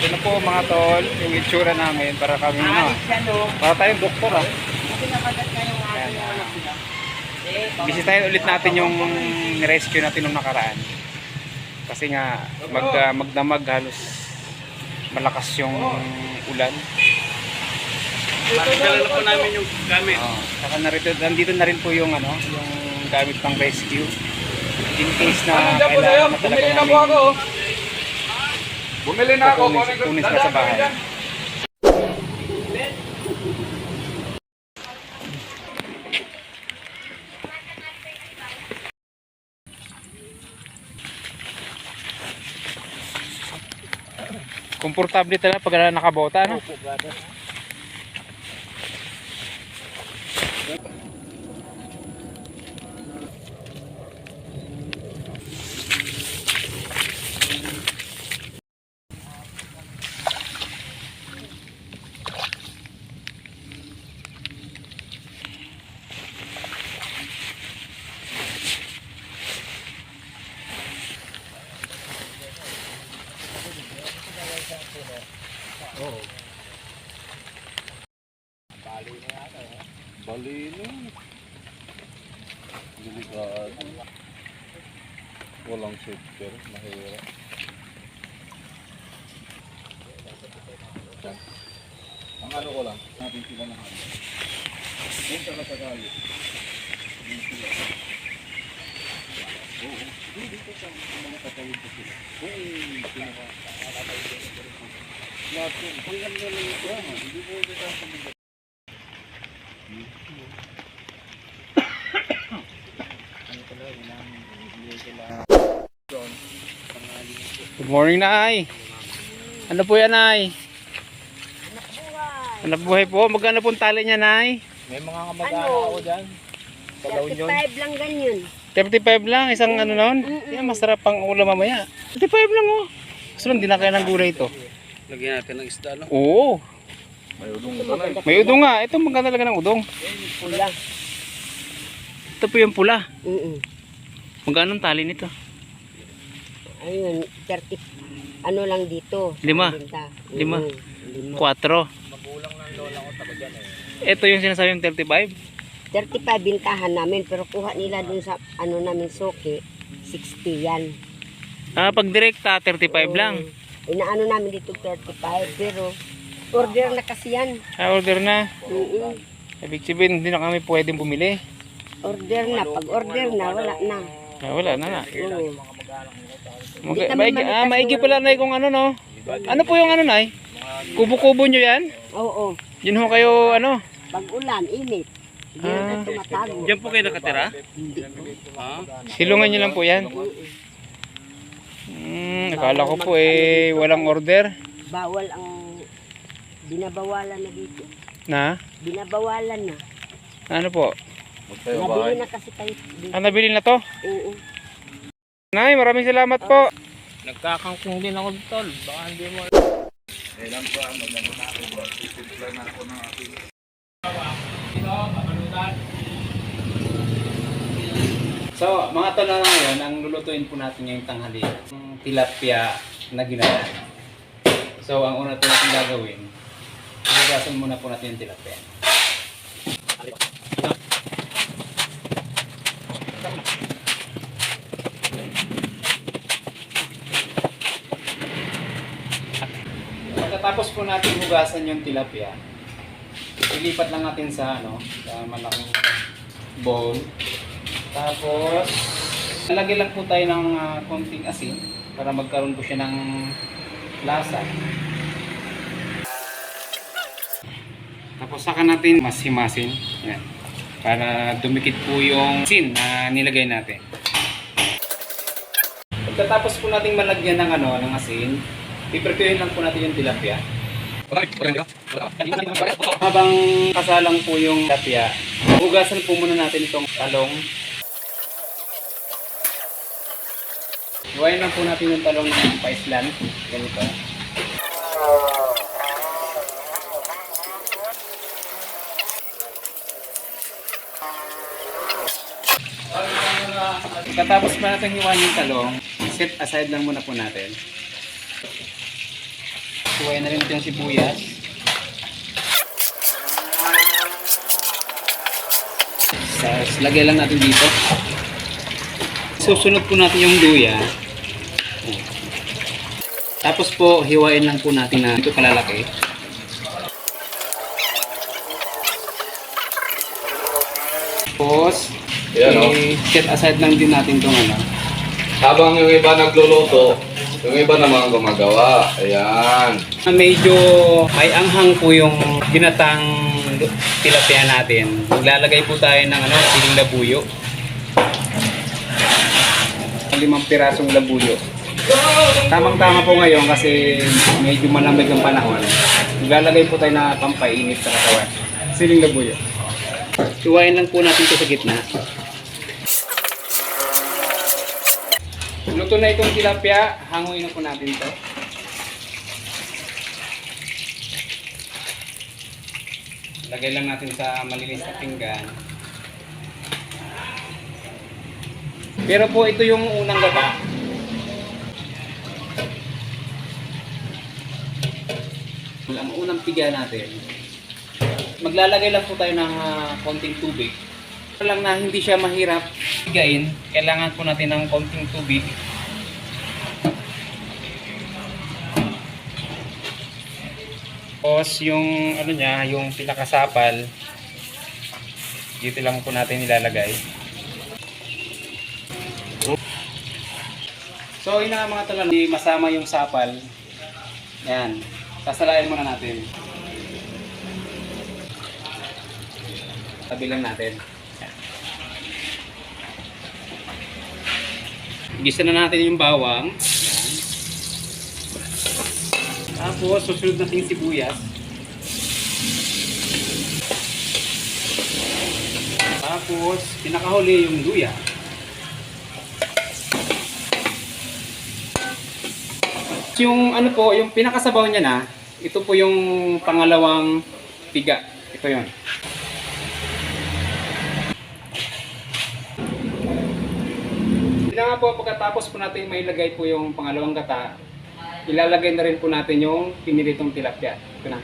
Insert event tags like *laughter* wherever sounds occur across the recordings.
Ito na po mga tol, yung itsura namin para kami ano. Para tayong doktor ah. Eh, Bisitahin ulit natin yung rescue natin nung nakaraan. Kasi nga mag, ah, magdamag halos malakas yung ulan. Dala na po namin yung gamit. Oh, saka narito, nandito na rin po yung ano, yung gamit pang rescue. In case na kailangan na talaga namin ako. Bumili na ako. kukunin, kukunin sila sa bahay. Komportable talaga pag nakabota, no? Balino. Delikado. Walang safety. Mahirap. Ang ano ko lang, natin sila na ano. Yung sa kasakali. Yung sila. Oo. Dito sa mga katawid ko sila. Oo, pinaka. Lahat Kung yan yan lang ito, hindi po ito sa mga Good morning, Nay. Ano po yan, Nay? Anak buhay po. Magkano pong tali niya, Nay? May mga kamag-anak ako dyan. Sa La Union. 35 lang ganyan. 35 lang, isang ano noon. Yan, masarap pang ulam mamaya. 35 lang, oh. Gusto lang, di na kaya ng gulay ito. Lagyan natin ng isda, no? Oo. May udong ka na. May udong nga. Ito, maganda talaga ng udong. Pula. Ito po yung pula. Mm Magkano ang tali nito? Ayun, 30. Ano lang dito. Lima. Lima. Lima. 4. Magulang ng lola ko taga dyan eh. Ito yung sinasabing 35. 35 bintahan namin pero kuha nila dun sa ano namin soke 60 yan. Ah, pag direkta, 35 lang. Oo. Inaano namin dito 35 pero order na kasi yan. Ah, order na. Mm Ibig sabihin, hindi na kami pwedeng bumili. Order na. Pag order na, wala na. Ah, wala na nga. Oo. Mag- Di kami maigi, ah, maigi pala na kung ano, no? Ano po yung ano, Nay? Kubo-kubo nyo yan? Oo. Yun ho kayo, ano? Pag ulan, init. Hindi Ah. na tumatago. Diyan po kayo nakatira? Hindi? Silungan nyo lang po yan. Akala ko po eh, walang order. Bawal ang binabawalan na dito. Na? Binabawalan na. Ano po? Magtayo Nabili bahay. na kasi tayo dito. Ah, nabili na to? Oo. Nay, maraming salamat po. Nagkakangkong din ako tol. Baka hindi mo. Kailan pa, magano na ako ba? Sisipla na ako ng aking So, mga tol ngayon, ang lulutuin po natin ngayong tanghali, yung tilapia na ginala. So, ang una po natin gagawin, hugasan muna po natin yung tilapia. Pagkatapos po natin hugasan yung tilapia, ilipat lang natin sa ano, sa malaking bowl. Tapos, lalagyan lang po tayo ng ah, konting asin para magkaroon po siya ng lasa. Tapos saka natin masimasin. Yan. Para dumikit po yung asin na nilagay natin. Pagkatapos po nating malagyan ng ano, ng asin, piprituhin lang po natin yung tilapia. Habang kasalang po yung tilapia, hugasan po muna natin itong talong. Iwain lang po natin yung talong ng paislan. Ganito. Katapos pa natin hiwain yung talong, set aside lang muna po natin. Hiwain na rin natin yung sibuyas. Tapos, lagay lang natin dito. Susunod po natin yung luya. Tapos po, hiwain lang po natin na ito kalalaki. Tapos, oh. set aside lang din natin itong ano. Habang yung iba nagluluto, yung iba naman gumagawa. Ayan. Medyo may anghang po yung binatang tilapia natin. Maglalagay po tayo ng ano, siling labuyo. Limang pirasong labuyo. Tamang-tama po ngayon kasi medyo malamig ang panahon. Maglalagay po tayo na pampainit sa katawan. Siling labuyo. Iwain lang po natin ito sa gitna. Luto na itong tilapia, hanguin na po natin ito. Lagay lang natin sa malinis na pinggan. Pero po ito yung unang gata. Ang unang piga natin. Maglalagay lang po tayo ng ah, konting tubig. Para lang na hindi siya mahirap pigain, kailangan po natin ng konting tubig. Tapos yung ano niya, yung pinakasapal, dito lang po natin ilalagay. So yun na mga talon, masama yung sapal. Yan. Sasalayan muna natin. Tabi lang natin. Yan. Gisa na natin yung bawang. Tapos, susunod natin sibuyas. Tapos, pinakahuli yung luya. Yung ano po, yung pinakasabaw niya na, ito po yung pangalawang piga. Ito yon. Nga po, pagkatapos po natin mailagay po yung pangalawang gata, ilalagay na rin po natin yung pinilitong tilapia. Ito na.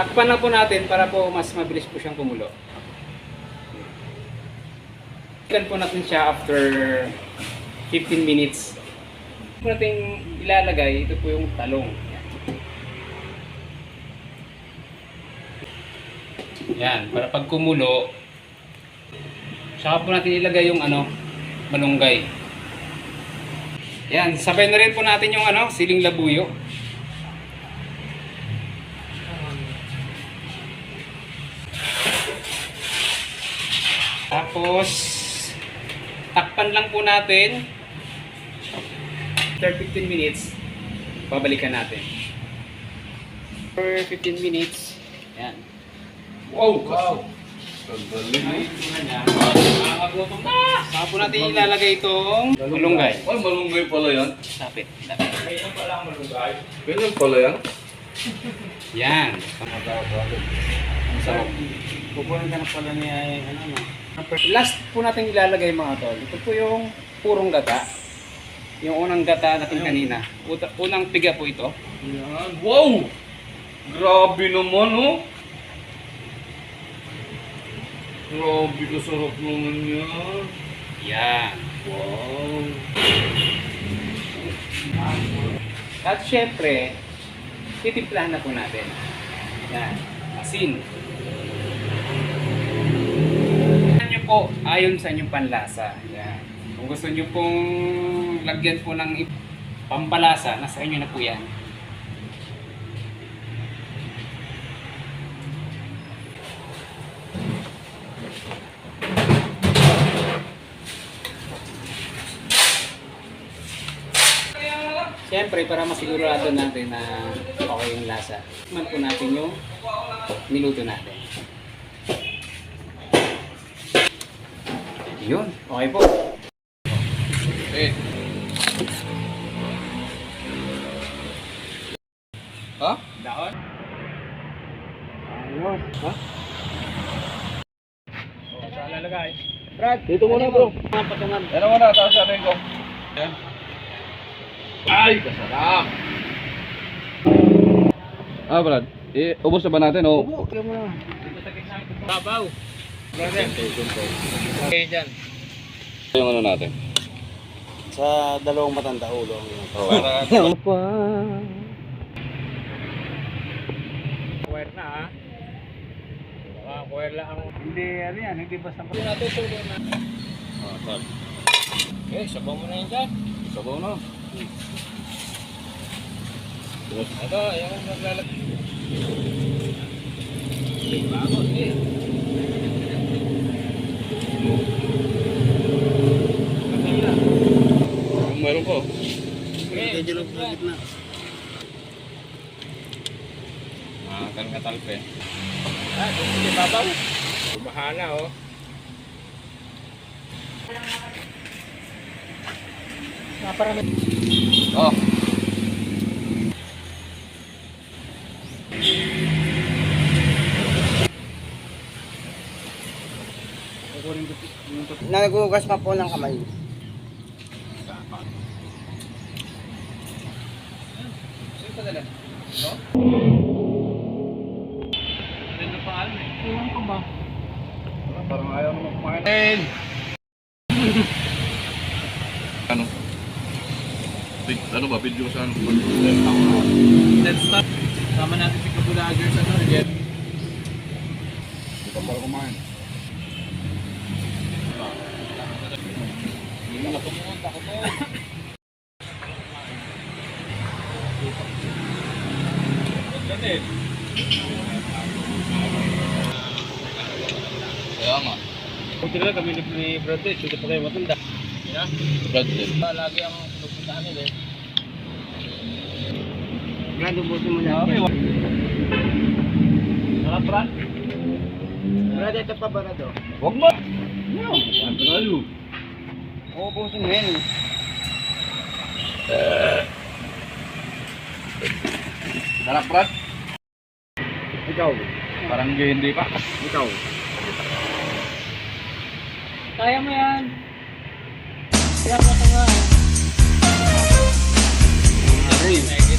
Takpan na po natin para po mas mabilis po siyang kumulo. Ikan po natin siya after 15 minutes. Po natin ilalagay, ito po yung talong. Yan, para pag kumulo, saka po natin ilagay yung ano, malunggay. Yan, sabay na rin po natin yung ano, siling labuyo. Tapos, takpan lang po natin. After 15 minutes, babalikan natin. For 15 minutes, yan. Wow! Wow! Kagaling. Ay, ito na na! Saka po natin ilalagay itong malunggay. Ay, malunggay pala yan. Sapit. Sapit. Ganyan pala yan. Yan. Ang sarap. Kukunin ka na pala niya ano no. Last po natin ilalagay mga tol. Ito po yung purong gata. Yung unang gata natin kanina. Unang piga po ito. Yan. Wow! Grabe naman, oh. Grabe ka sarap naman yan. Yan. Wow. At syempre, titimplahan na po natin. Yan. Asin. Po ayon sa inyong panlasa. Yan. Kung gusto nyo pong lagyan po ng pampalasa, nasa inyo na po yan. Siyempre, para masigurado natin na okay yung lasa, man po natin yung niluto natin. Yun, okay po. Eh. Ha? Daon. Ayos. Ha? O, saan lalagay? Brad, Dito muna bro. patungan. Ano muna, taas natin ko. Yan. Ay, kasarap. Ah, Brad. Eh, ubos na ba natin o? Ubo, kaya mo na. Babaw. Okay dyan. Yung ano natin. Sa dalawang matanda ulo. Para *laughs* Kuwer na ha. Kuwer lang ang... Hindi, ano yan, hindi basta... Hindi natin tuloy na. Ah, sal. Okay, sabaw mo na yun dyan. Sabaw na. Ito, yung naglalag... Kung meron ko. Okay, dyan sa gitna. Ah, kalkatalpe. Ah, dito sa babaw. Bahala oh. Oh. Nagugas pa po ng kamay. Parang ayaw mo kumain. ano? Ano ba? Video sa ano? Let's start. Sama natin si Kabulager sa ano. Hindi pa para kumain. Kaya nga. Buti na lang kami ni- Brad Pitt, hindi pa kayo matanda. Yeah? Brad Pitt. Lagi ang pinupuntahan nila eh. Brad, ubusin mo na. Okay, Sarap, Brad? Brad, ito pa Brad, oh. Huwag mo! Saan tayo? Ubusin mo yan. Sarap, Brad? Ikaw. Parang hindi pa. Ikaw. Kaya mo yan. Kaya mo ka nga. Ayun.